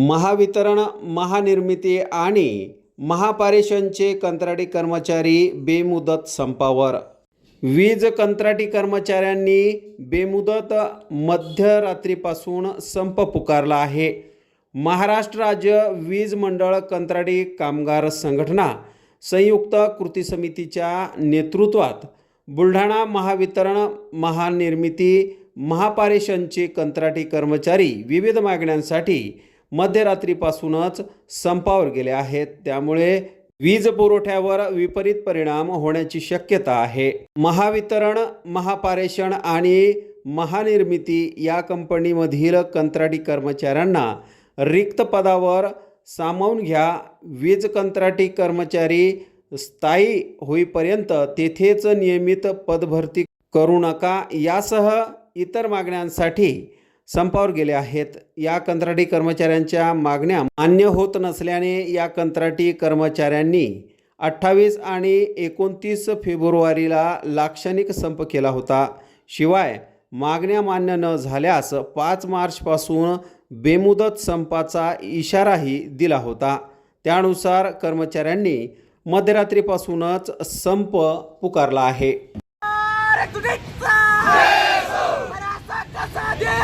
महावितरण महानिर्मिती आणि महापारेषणचे कंत्राटी कर्मचारी बेमुदत संपावर. वीज कंत्राटी कर्मचाऱ्यांनी बेमुदत मध्यरात्रीपासून संप पुकारला आहे. महाराष्ट्र राज्य वीज मंडळ कंत्राटी कामगार संघटना संयुक्त कृती समितीच्या नेतृत्वात बुलढाणा महावितरण महानिर्मिती महापारेषणचे कंत्राटी कर्मचारी विविध मागण्यांसाठी मध्यरात्रीपासूनच संपावर गेले आहेत. त्यामुळे वीज पुरवठ्यावर विपरीत परिणाम होण्याची शक्यता आहे. महावितरण महापारेषण आणि महानिर्मिती या कंपनीमधील कंत्राटी कर्मचाऱ्यांना रिक्त पदावर सामावून घ्या. वीज कंत्राटी कर्मचारी स्थायी होईपर्यंत तेथेच नियमित पदभरती करू नका. यासह इतर मागण्यांसाठी संपावर गेले आहेत. या कंत्राटी कर्मचाऱ्यांच्या मागण्या मान्य होत नसल्याने या कंत्राटी कर्मचाऱ्यांनी अठ्ठावीस आणि एकोणतीस फेब्रुवारीला लाक्षणिक संप केला होता. शिवाय मागण्या मान्य न झाल्यास पाच मार्चपासून बेमुदत संपाचा इशाराही दिला होता. त्यानुसार कर्मचाऱ्यांनी मध्यरात्रीपासूनच संप पुकारला आहे अरे तुझीचा अरे असा कसा देतो अरे कोण लढेंगे कामगार या तुझीचा कामगार या तुझीचा हमारी युनियन संयुक्त कृती समितीचा होश में आओ होश में आओ मंत्री होश में आओ होश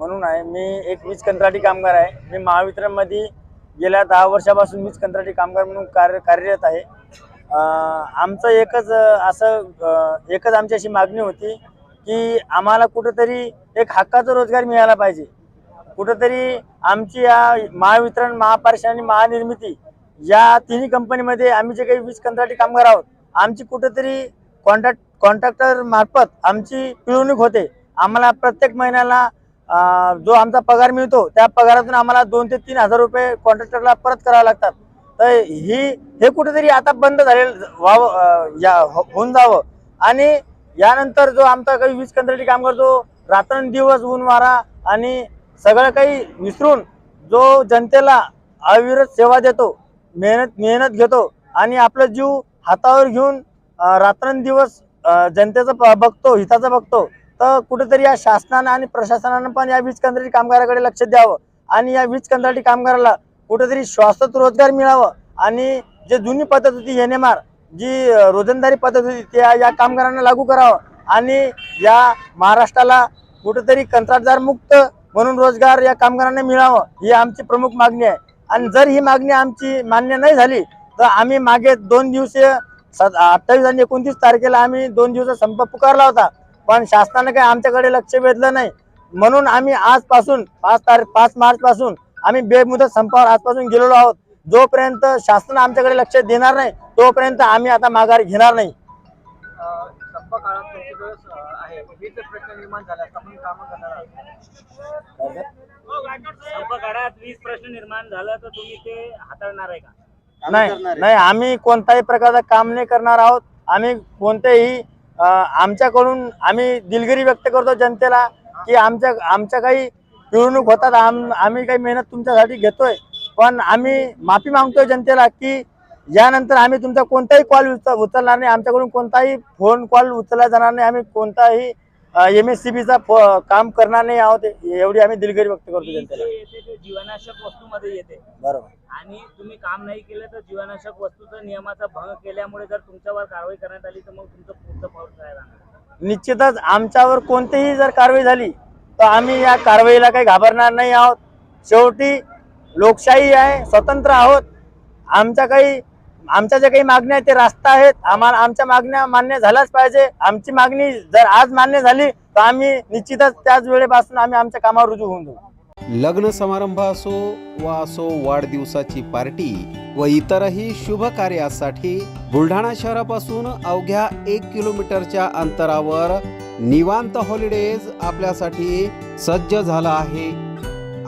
म्हणून आहे मी एक वीज कंत्राटी कामगार आहे. मी महावितरणमध्ये गेल्या दहा वर्षापासून वीज कंत्राटी कामगार म्हणून कार्य कार्यरत आहे. आमचं एकच असं एकच आमची अशी मागणी होती की आम्हाला कुठंतरी एक हक्काचा रोजगार मिळाला पाहिजे. कुठंतरी आमची या महावितरण महापारश आणि महानिर्मिती या तिन्ही कंपनीमध्ये आम्ही जे काही वीज कंत्राटी कामगार आहोत आमची कुठंतरी कॉन्ट्रॅक्ट कॉन्ट्रॅक्टर मार्फत आमची पिळवणूक होते. आम्हाला प्रत्येक महिन्याला जो आमचा पगार मिळतो त्या पगारातून आम्हाला दोन ते तीन हजार रुपये कॉन्ट्रॅक्टरला परत करावे लागतात. तर ही हे कुठेतरी आता बंद झालेलं व्हावं या हो-, होऊन जावं. आणि यानंतर जो आमचा काही वीज कंत्राटी काम करतो रात्रंदिवस ऊन मारा आणि सगळं काही विसरून जो जनतेला अविरत सेवा देतो मेहनत मेहनत घेतो आणि आपला जीव हातावर घेऊन रात्रंदिवस जनतेचं बघतो हिताचं बघतो तर कुठेतरी या शासनानं आणि प्रशासनानं पण या वीज कंत्राटी कामगाराकडे लक्ष द्यावं. आणि या वीज कंत्राटी कामगाराला कुठेतरी शाश्वत रोजगार मिळावं. आणि जे जुनी पद्धत होती एनएमआर जी रोजंदारी पद्धत होती त्या या कामगारांना लागू करावं. आणि या महाराष्ट्राला कुठेतरी कंत्राटदार मुक्त म्हणून रोजगार या कामगारांना मिळावं ही आमची प्रमुख मागणी आहे. आणि जर ही मागणी आमची मान्य नाही झाली तर आम्ही मागे दोन दिवसीय अठ्ठावीस आणि एकोणतीस तारखेला आम्ही दोन दिवस संप पुकारला होता. पण शासनानं काही आमच्याकडे लक्ष वेधलं नाही. म्हणून आम्ही आजपासून पाच तारीख पाच मार्च पासून आम्ही बेमुदत संपावर आजपासून गेलेलो आहोत. जोपर्यंत शासन आमच्याकडे लक्ष देणार नाही तोपर्यंत आम्ही आता माघार घेणार नाही. संप काळात तुमची जो आहे. वीज प्रश्न निर्माण झाला आपण कामं करणार आहात. संप काळात वीज प्रश्न निर्माण झाला तर तुम्ही ते हाताळणार आहे का? नाही नाही आम्ही कोणताही प्रकारचं काम नाही करणार आहोत. आम्ही कोणतेही आमच्याकडून आम्ही दिलगिरी व्यक्त करतो जनतेला की आमच्या आमच्या काही पिळवणूक होतात आम आम्ही काही मेहनत तुमच्यासाठी घेतोय पण आम्ही माफी मागतोय जनतेला की यानंतर आम्ही तुमचा कोणताही कॉल उचलणार नाही आमच्याकडून कोणताही फोन कॉल उचलला जाणार नाही आम्ही कोणताही एम एस सी बीचा काम करणार नाही आहोत एवढी आम्ही दिलगिरी व्यक्त करतो जनतेला. जीवनाशक वस्तूमध्ये येते. बरोबर. आणि तुम्ही काम नाही केलं तर जीवनाशक वस्तूचा नियमाचा भंग केल्यामुळे जर तुमच्यावर कारवाई करण्यात आली तर मग तुमचं पुढचं पाऊल काय राहणार? निश्चितच आमच्यावर कोणतीही जर कारवाई झाली तर आम्ही या कारवाईला काही घाबरणार नाही आहोत. शेवटी लोकशाही आहे स्वतंत्र आहोत. आमच्या काही आमच्या ज्या काही मागण्या आहेत ते रास्त आहेत. आम्हाला आमच्या मागण्या मान्य झाल्याच पाहिजे. आमची मागणी जर आज मान्य झाली तर आम्ही निश्चितच त्याच वेळेपासून आम्ही आमच्या कामावर रुजू होऊन जाऊ. लग्न समारंभ असो वा असो वाढदिवसाची पार्टी व इतरही शुभ कार्यासाठी बुलढाणा शहरापासून अवघ्या एक किलोमीटरच्या अंतरावर निवांत हॉलिडेज आपल्यासाठी सज्ज झाला आहे.